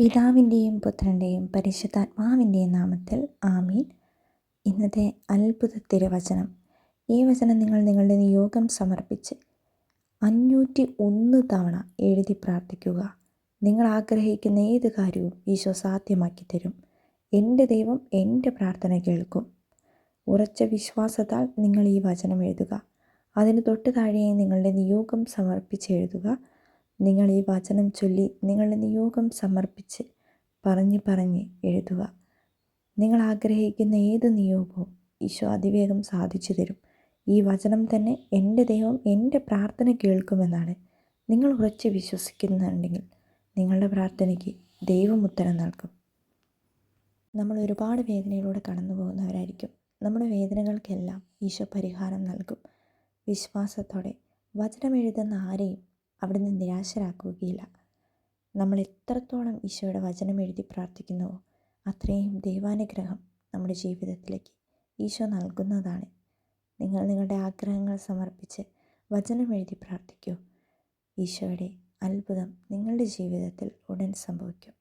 പിതാവിന്റെയും പുത്രന്റെയും പരിശുദ്ധാത്മാവിന്റെയും നാമത്തിൽ ആമീൻ. ഇന്നത്തെ അത്ഭുത തിരുവചനം ഈ വചനം നിങ്ങൾ നിങ്ങളുടെ നിയോഗം സമർപ്പിച്ച് അഞ്ഞൂറ്റി ഒന്ന് തവണ എഴുതി പ്രാർത്ഥിക്കുക. നിങ്ങൾ ആഗ്രഹിക്കുന്ന ഏത് കാര്യവും ഈശോ സാധ്യമാക്കി തരും. എന്റെ ദൈവം എന്റെ പ്രാർത്ഥന കേൾക്കും. ഉറച്ച വിശ്വാസത്താൽ നിങ്ങൾ ഈ വചനം എഴുതുക. അതിന് തൊട്ട് താഴെ നിങ്ങളുടെ നിയോഗം സമർപ്പിച്ച് എഴുതുക. നിങ്ങൾ ഈ വചനം ചൊല്ലി നിങ്ങളുടെ നിയോഗം സമർപ്പിച്ച് പറഞ്ഞ് പറഞ്ഞ് എഴുതുക. നിങ്ങൾ ആഗ്രഹിക്കുന്ന ഏത് നിയോഗവും ഈശോ അതിവേഗം സാധിച്ചു തരും. ഈ വചനം തന്നെ എന്റെ ദൈവം എന്റെ പ്രാർത്ഥന കേൾക്കുമെന്നാണ് നിങ്ങൾ ഉറച്ച് വിശ്വസിക്കുന്നുണ്ടെങ്കിൽ നിങ്ങളുടെ പ്രാർത്ഥനയ്ക്ക് ദൈവം ഉത്തരം നൽകും. നമ്മൾ ഒരുപാട് വേദനയിലൂടെ കടന്നു പോകുന്നവരായിരിക്കും. നമ്മുടെ വേദനകൾക്കെല്ലാം ഈശോ പരിഹാരം നൽകും. വിശ്വാസത്തോടെ വചനം എഴുതുന്ന ആരെയും അവിടുന്ന് നിരാശരാക്കുകയില്ല. നമ്മൾ എത്രത്തോളം ഈശോയുടെ വചനം എഴുതി പ്രാർത്ഥിക്കുന്നുവോ അത്രയും ദൈവാനുഗ്രഹം നമ്മുടെ ജീവിതത്തിലേക്ക് ഈശോ നൽകുന്നതാണ്. നിങ്ങൾ നിങ്ങളുടെ ആഗ്രഹങ്ങൾ സമർപ്പിച്ച് വചനം എഴുതി പ്രാർത്ഥിക്കൂ. ഈശോയുടെ അത്ഭുതം നിങ്ങളുടെ ജീവിതത്തിൽ ഉടൻ സംഭവിക്കും.